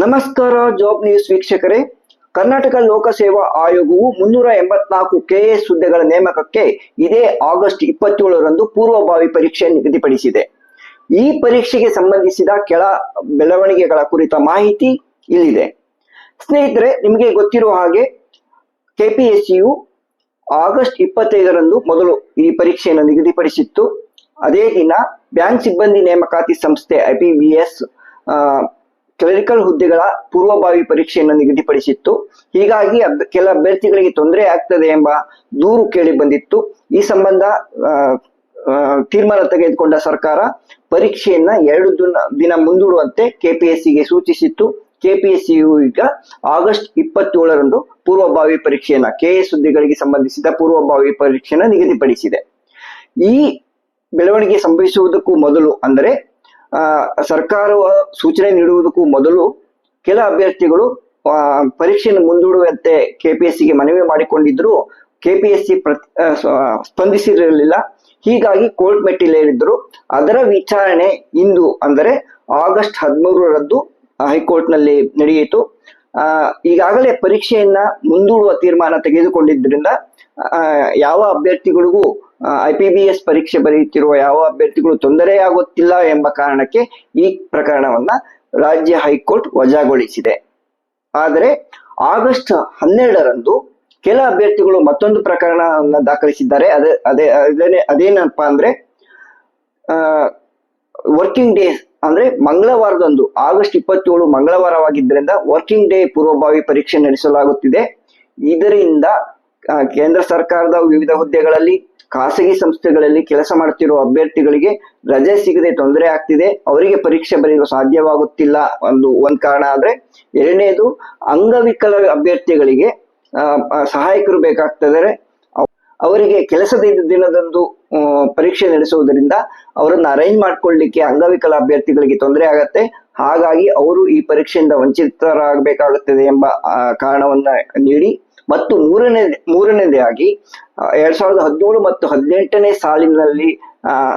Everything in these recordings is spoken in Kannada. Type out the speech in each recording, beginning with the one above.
ನಮಸ್ಕಾರ, ಜಾಬ್ ನ್ಯೂಸ್ ವೀಕ್ಷಕರೇ. ಕರ್ನಾಟಕ ಲೋಕಸೇವಾ ಆಯೋಗವು ಮುನ್ನೂರ ಎಂಬತ್ನಾಲ್ಕು ಕೆಎಸ್ ಹುದ್ದೆಗಳ ನೇಮಕಕ್ಕೆ ಇದೇ ಆಗಸ್ಟ್ ಇಪ್ಪತ್ತೇಳರಂದು ಪೂರ್ವಭಾವಿ ಪರೀಕ್ಷೆ ನಿಗದಿಪಡಿಸಿದೆ. ಈ ಪರೀಕ್ಷೆಗೆ ಸಂಬಂಧಿಸಿದ ಕೆಳ ಬೆಳವಣಿಗೆಗಳ ಕುರಿತ ಮಾಹಿತಿ ಇಲ್ಲಿದೆ. ಸ್ನೇಹಿತರೆ, ನಿಮಗೆ ಗೊತ್ತಿರುವ ಹಾಗೆ ಕೆಪಿಎಸ್ಸಿಯು ಆಗಸ್ಟ್ ಇಪ್ಪತ್ತೈದರಂದು ಮೊದಲು ಈ ಪರೀಕ್ಷೆಯನ್ನು ನಿಗದಿಪಡಿಸಿತ್ತು. ಅದೇ ದಿನ ಬ್ಯಾಂಕ್ ಸಿಬ್ಬಂದಿ ನೇಮಕಾತಿ ಸಂಸ್ಥೆ ಐಪಿಬಿಎಸ್ ಕ್ಲರಿಕಲ್ ಹುದ್ದೆಗಳ ಪೂರ್ವಭಾವಿ ಪರೀಕ್ಷೆಯನ್ನು ನಿಗದಿಪಡಿಸಿತ್ತು. ಹೀಗಾಗಿ ಕೆಲ ಅಭ್ಯರ್ಥಿಗಳಿಗೆ ತೊಂದರೆ ಆಗ್ತದೆ ಎಂಬ ದೂರು ಕೇಳಿ ಬಂದಿತ್ತು. ಈ ಸಂಬಂಧ ತೀರ್ಮಾನ ತೆಗೆದುಕೊಂಡ ಸರ್ಕಾರ ಪರೀಕ್ಷೆಯನ್ನ ಎರಡು ದಿನ ದಿನ ಮುಂದೂಡುವಂತೆ ಕೆಪಿಎಸ್ಸಿಗೆ ಸೂಚಿಸಿತ್ತು. ಕೆಪಿಎಸ್ಸಿಯು ಈಗ ಆಗಸ್ಟ್ ಇಪ್ಪತ್ತೇಳರಂದು ಪೂರ್ವಭಾವಿ ಪರೀಕ್ಷೆಯನ್ನ, ಕೆಎಸ್ ಹುದ್ದೆಗಳಿಗೆ ಸಂಬಂಧಿಸಿದ ಪೂರ್ವಭಾವಿ ಪರೀಕ್ಷೆಯನ್ನ ನಿಗದಿಪಡಿಸಿದೆ. ಈ ಬೆಳವಣಿಗೆ ಸಂಭವಿಸುವುದಕ್ಕೂ ಮೊದಲು, ಅಂದರೆ ಸರ್ಕಾರವು ಸೂಚನೆ ನೀಡುವುದಕ್ಕೂ ಮೊದಲು ಕೆಲ ಅಭ್ಯರ್ಥಿಗಳು ಪರೀಕ್ಷೆಯನ್ನು ಮುಂದೂಡುವಂತೆ ಕೆಪಿಎಸ್ಸಿಗೆ ಮನವಿ ಮಾಡಿಕೊಂಡಿದ್ರು ಕೆಪಿಎಸ್ಸಿ ಸ್ಪಂದಿಸಿರಲಿಲ್ಲ. ಹೀಗಾಗಿ ಕೋರ್ಟ್ ಮೆಟ್ಟಿಲೇರಿದ್ರು ಅದರ ವಿಚಾರಣೆ ಇಂದು ಅಂದರೆ ಆಗಸ್ಟ್ ಹದಿಮೂರರಂದು ಹೈಕೋರ್ಟ್ನಲ್ಲಿ ನಡೆಯಿತು. ಈಗಾಗಲೇ ಪರೀಕ್ಷೆಯನ್ನ ಮುಂದೂಡುವ ತೀರ್ಮಾನ ತೆಗೆದುಕೊಂಡಿದ್ದರಿಂದ ಯಾವ ಅಭ್ಯರ್ಥಿಗಳಿಗೂ ಐ ಪಿ ಬಿ ಎಸ್ ಪರೀಕ್ಷೆ ಬರೆಯುತ್ತಿರುವ ಯಾವ ಅಭ್ಯರ್ಥಿಗಳು ತೊಂದರೆಯಾಗುತ್ತಿಲ್ಲ ಎಂಬ ಕಾರಣಕ್ಕೆ ಈ ಪ್ರಕರಣವನ್ನ ರಾಜ್ಯ ಹೈಕೋರ್ಟ್ ವಜಾಗೊಳಿಸಿದೆ. ಆದರೆ ಆಗಸ್ಟ್ ಹನ್ನೆರಡರಂದು ಕೆಲ ಅಭ್ಯರ್ಥಿಗಳು ಮತ್ತೊಂದು ಪ್ರಕರಣವನ್ನ ದಾಖಲಿಸಿದ್ದಾರೆ. ಅದೇ ಅದೇ ಅದೇನಪ್ಪ ಅಂದ್ರೆ ವರ್ಕಿಂಗ್ ಡೇ ಅಂದ್ರೆ ಮಂಗಳವಾರದಂದು, ಆಗಸ್ಟ್ ಇಪ್ಪತ್ತೇಳು ಮಂಗಳವಾರವಾಗಿದ್ದರಿಂದ ವರ್ಕಿಂಗ್ ಡೇ ಪೂರ್ವಭಾವಿ ಪರೀಕ್ಷೆ ನಡೆಸಲಾಗುತ್ತಿದೆ. ಇದರಿಂದ ಕೇಂದ್ರ ಸರ್ಕಾರದ ವಿವಿಧ ಹುದ್ದೆಗಳಲ್ಲಿ ಖಾಸಗಿ ಸಂಸ್ಥೆಗಳಲ್ಲಿ ಕೆಲಸ ಮಾಡುತ್ತಿರುವ ಅಭ್ಯರ್ಥಿಗಳಿಗೆ ರಜೆ ಸಿಗದೆ ತೊಂದರೆ ಆಗ್ತಿದೆ. ಅವರಿಗೆ ಪರೀಕ್ಷೆ ಬರೆಯಲು ಸಾಧ್ಯವಾಗುತ್ತಿಲ್ಲ ಒಂದು, ಒಂದ್ ಕಾರಣ ಆದ್ರೆ ಎರಡನೇದು ಅಂಗವಿಕಲ ಅಭ್ಯರ್ಥಿಗಳಿಗೆ ಸಹಾಯಕರು ಬೇಕಾಗ್ತದೆ ಅವರಿಗೆ ಕೆಲಸದ ದಿನದಂದು ಪರೀಕ್ಷೆ ನಡೆಸುವುದರಿಂದ ಅವರನ್ನು ಅರೇಂಜ್ ಮಾಡ್ಕೊಳ್ಳಿಕ್ಕೆ ಅಂಗವಿಕಲ ಅಭ್ಯರ್ಥಿಗಳಿಗೆ ತೊಂದರೆ ಆಗತ್ತೆ. ಹಾಗಾಗಿ ಅವರು ಈ ಪರೀಕ್ಷೆಯಿಂದ ವಂಚಿತರಾಗಬೇಕಾಗುತ್ತದೆ ಎಂಬ ಕಾರಣವನ್ನ ನೀಡಿ ಮತ್ತು ಮೂರನೇ, ಮೂರನೇದಾಗಿ ಎರಡ್ ಸಾವಿರದ ಹದಿನೇಳು ಮತ್ತು ಹದಿನೆಂಟನೇ ಸಾಲಿನಲ್ಲಿ, ಆ,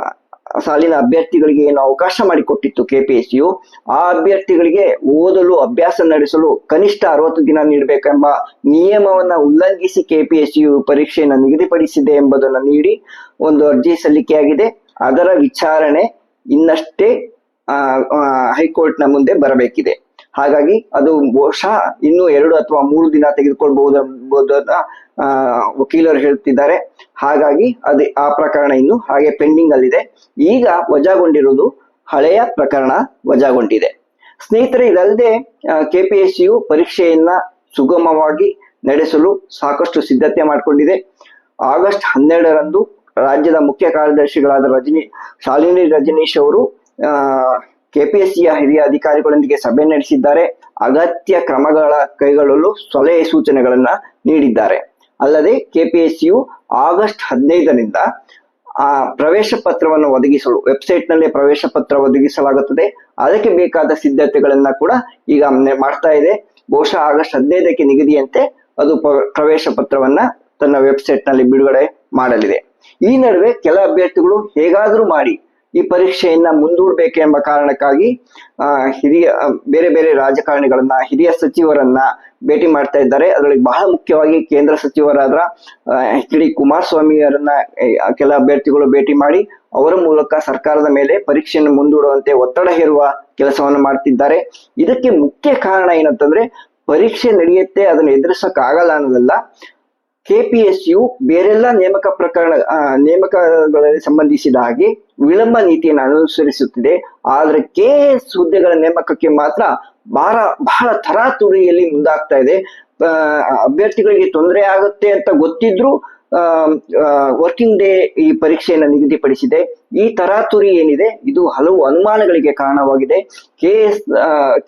ಸಾಲಿನ ಅಭ್ಯರ್ಥಿಗಳಿಗೆ ಏನು ಅವಕಾಶ ಮಾಡಿಕೊಟ್ಟಿತ್ತು ಕೆಪಿಎಸ್ಸಿಯು, ಆ ಅಭ್ಯರ್ಥಿಗಳಿಗೆ ಓದಲು, ಅಭ್ಯಾಸ ನಡೆಸಲು ಕನಿಷ್ಠ ಅರವತ್ತು ದಿನ ನೀಡಬೇಕೆಂಬ ನಿಯಮವನ್ನ ಉಲ್ಲಂಘಿಸಿ ಕೆಪಿಎಸ್ಸಿಯು ಪರೀಕ್ಷೆಯನ್ನು ನಿಗದಿಪಡಿಸಿದೆ ಎಂಬುದನ್ನು ನೀಡಿ ಒಂದು ಅರ್ಜಿ ಸಲ್ಲಿಕೆಯಾಗಿದೆ. ಅದರ ವಿಚಾರಣೆ ಇನ್ನಷ್ಟೇ ಹೈಕೋರ್ಟ್ನ ಮುಂದೆ ಬರಬೇಕಿದೆ. ಹಾಗಾಗಿ ಅದು ಬಹುಶಃ ಇನ್ನೂ ಎರಡು ಅಥವಾ ಮೂರು ದಿನ ತೆಗೆದುಕೊಳ್ಬಹುದು ವಕೀಲರು ಹೇಳ್ತಿದ್ದಾರೆ. ಹಾಗಾಗಿ ಅದೇ, ಆ ಪ್ರಕರಣ ಇನ್ನು ಹಾಗೆ ಪೆಂಡಿಂಗ್ ಅಲ್ಲಿದೆ. ಈಗ ವಜಾಗೊಂಡಿರುವುದು ಹಳೆಯ ಪ್ರಕರಣ ವಜಾಗೊಂಡಿದೆ. ಸ್ನೇಹಿತರೆ, ಇದಲ್ಲದೆ ಕೆಪಿಎಸ್ಸಿಯು ಪರೀಕ್ಷೆಯನ್ನ ಸುಗಮವಾಗಿ ನಡೆಸಲು ಸಾಕಷ್ಟು ಸಿದ್ಧತೆ ಮಾಡಿಕೊಂಡಿದೆ. ಆಗಸ್ಟ್ ಹನ್ನೆರಡರಂದು ರಾಜ್ಯದ ಮುಖ್ಯ ಕಾರ್ಯದರ್ಶಿಗಳಾದ ರಜನಿ, ಶಾಲಿನಿ ರಜನೀಶ್ ಅವರು ಕೆಪಿಎಸ್ಸಿಯ ಹಿರಿಯ ಅಧಿಕಾರಿಗಳೊಂದಿಗೆ ಸಭೆ ನಡೆಸಿದ್ದಾರೆ. ಅಗತ್ಯ ಕ್ರಮಗಳ ಕೈಗೊಳ್ಳಲು ಸಲಹೆ ಸೂಚನೆಗಳನ್ನ ನೀಡಿದ್ದಾರೆ. ಅಲ್ಲದೆ ಕೆಪಿಎಸ್ಸಿಯು ಆಗಸ್ಟ್ ಹದಿನೈದರಿಂದ ಆ ಪ್ರವೇಶ ಪತ್ರವನ್ನು ಒದಗಿಸಲು ವೆಬ್ಸೈಟ್ನಲ್ಲಿ ಪ್ರವೇಶ ಪತ್ರ ಒದಗಿಸಲಾಗುತ್ತದೆ. ಅದಕ್ಕೆ ಬೇಕಾದ ಸಿದ್ಧತೆಗಳನ್ನ ಕೂಡ ಈಗ ಮಾಡ್ತಾ ಇದೆ. ಬಹುಶಃ ಆಗಸ್ಟ್ ಹದಿನೈದಕ್ಕೆ ನಿಗದಿಯಂತೆ ಅದು ಪ್ರವೇಶ ಪತ್ರವನ್ನ ತನ್ನ ವೆಬ್ಸೈಟ್ನಲ್ಲಿ ಬಿಡುಗಡೆ ಮಾಡಲಿದೆ. ಈ ನಡುವೆ ಕೆಲ ಅಭ್ಯರ್ಥಿಗಳು ಹೇಗಾದರೂ ಮಾಡಿ ಈ ಪರೀಕ್ಷೆಯನ್ನ ಮುಂದೂಡಬೇಕೆಂಬ ಕಾರಣಕ್ಕಾಗಿ ಹಿರಿಯ ಬೇರೆ ಬೇರೆ ರಾಜಕಾರಣಿಗಳನ್ನ, ಹಿರಿಯ ಸಚಿವರನ್ನ ಭೇಟಿ ಮಾಡ್ತಾ ಇದ್ದಾರೆ. ಅದರಲ್ಲಿ ಬಹಳ ಮುಖ್ಯವಾಗಿ ಕೇಂದ್ರ ಸಚಿವರಾದ ಎಚ್ ಡಿ ಕುಮಾರಸ್ವಾಮಿಯವರನ್ನ ಕೆಲ ಅಭ್ಯರ್ಥಿಗಳು ಭೇಟಿ ಮಾಡಿ, ಅವರ ಮೂಲಕ ಸರ್ಕಾರದ ಮೇಲೆ ಪರೀಕ್ಷೆಯನ್ನು ಮುಂದೂಡುವಂತೆ ಒತ್ತಡ ಹೇರುವ ಕೆಲಸವನ್ನು ಮಾಡ್ತಿದ್ದಾರೆ. ಇದಕ್ಕೆ ಮುಖ್ಯ ಕಾರಣ ಏನಂತಂದ್ರೆ, ಪರೀಕ್ಷೆ ನಡೆಯುತ್ತೆ, ಅದನ್ನು ಎದುರಿಸಕ್ ಆಗಲ್ಲ ಅನ್ನೋದಲ್ಲ. ಕೆಪಿಎಸ್ಯು ಬೇರೆಲ್ಲ ನೇಮಕ ಪ್ರಕರಣ ನೇಮಕಗಳಲ್ಲಿ ಸಂಬಂಧಿಸಿದ ಹಾಗೆ ವಿಳಂಬ ನೀತಿಯನ್ನು ಅನುಸರಿಸುತ್ತಿದೆ. ಆದ್ರೆ ಕೆಎಸ್ ಹುದ್ದೆಗಳ ನೇಮಕಕ್ಕೆ ಮಾತ್ರ ಬಹಳ ಬಹಳ ತರಾತುರಿಯಲ್ಲಿ ಮುಂದಾಗ್ತಾ ಇದೆ. ಅಭ್ಯರ್ಥಿಗಳಿಗೆ ತೊಂದರೆ ಆಗುತ್ತೆ ಅಂತ ಗೊತ್ತಿದ್ರು ವರ್ಕಿಂಗ್ ಡೇ ಈ ಪರೀಕ್ಷೆಯನ್ನು ನಿಗದಿಪಡಿಸಿದೆ. ಈ ತರಾತುರಿ ಏನಿದೆ, ಇದು ಹಲವು ಅನುಮಾನಗಳಿಗೆ ಕಾರಣವಾಗಿದೆ. ಕೆಎಸ್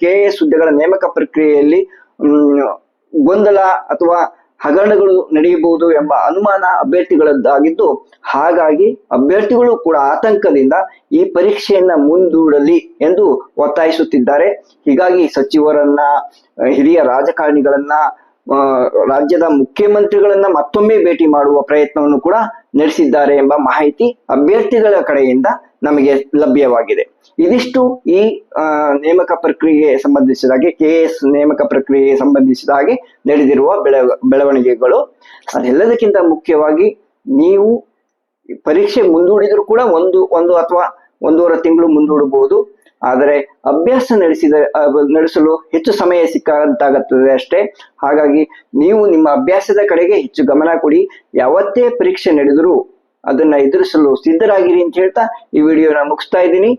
ಕೆಎಸ್ ಹುದ್ದೆಗಳ ನೇಮಕ ಪ್ರಕ್ರಿಯೆಯಲ್ಲಿ ಗೊಂದಲ ಅಥವಾ ಹಗರಣಗಳು ನಡೆಯಬಹುದು ಎಂಬ ಅನುಮಾನ ಅಭ್ಯರ್ಥಿಗಳದ್ದಾಗಿದ್ದು, ಹಾಗಾಗಿ ಅಭ್ಯರ್ಥಿಗಳು ಕೂಡ ಆತಂಕದಿಂದ ಈ ಪರೀಕ್ಷೆಯನ್ನ ಮುಂದೂಡಲಿ ಎಂದು ಒತ್ತಾಯಿಸುತ್ತಿದ್ದಾರೆ. ಹೀಗಾಗಿ ಸಚಿವರನ್ನ, ಹಿರಿಯ ರಾಜಕಾರಣಿಗಳನ್ನ ರಾಜ್ಯದ ಮುಖ್ಯಮಂತ್ರಿಗಳನ್ನ ಮತ್ತೊಮ್ಮೆ ಭೇಟಿ ಮಾಡುವ ಪ್ರಯತ್ನವನ್ನು ಕೂಡ ನಡೆಸಿದ್ದಾರೆ ಎಂಬ ಮಾಹಿತಿ ಅಭ್ಯರ್ಥಿಗಳ ಕಡೆಯಿಂದ ನಮಗೆ ಲಭ್ಯವಾಗಿದೆ. ಇದಿಷ್ಟು ಈ ನೇಮಕ ಪ್ರಕ್ರಿಯೆ ಸಂಬಂಧಿಸಿದ ಹಾಗೆ ಕೆ ಎಸ್ ನೇಮಕ ಪ್ರಕ್ರಿಯೆ ಸಂಬಂಧಿಸಿದ ಹಾಗೆ ನಡೆದಿರುವ ಬೆಳ, ಬೆಳವಣಿಗೆಗಳು. ಅದೆಲ್ಲದಕ್ಕಿಂತ ಮುಖ್ಯವಾಗಿ ನೀವು ಪರೀಕ್ಷೆ ಮುಂದೂಡಿದ್ರು ಕೂಡ ಒಂದು ಒಂದು ಅಥವಾ ಒಂದೂವರೆ ತಿಂಗಳು ಮುಂದೂಡಬಹುದು. ಆದರೆ ಅಭ್ಯಾಸ ನಡೆಸಿದ ನಡೆಸಲು ಹೆಚ್ಚು ಸಮಯ ಸಿಕ್ಕಂತಾಗುತ್ತದೆ ಅಷ್ಟೇ. ಹಾಗಾಗಿ ನೀವು ನಿಮ್ಮ ಅಭ್ಯಾಸದ ಕಡೆಗೆ ಹೆಚ್ಚು ಗಮನ ಕೊಡಿ. ಯಾವತ್ತೇ ಪರೀಕ್ಷೆ ನಡೆದರೂ ಅದನ್ನ ಎದುರಿಸಲು ಸಿದ್ಧರಾಗಿರಿ ಅಂತ ಹೇಳ್ತಾ ಈ ವಿಡಿಯೋನ ಮುಗಿಸ್ತಾ ಇದ್ದೀನಿ.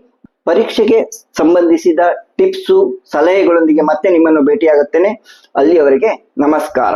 ಪರೀಕ್ಷೆಗೆ ಸಂಬಂಧಿಸಿದ ಟಿಪ್ಸು, ಸಲಹೆಗಳೊಂದಿಗೆ ಮತ್ತೆ ನಿಮ್ಮನ್ನು ಭೇಟಿಯಾಗುತ್ತೇನೆ. ಅಲ್ಲಿಯವರೆಗೆ ನಮಸ್ಕಾರ.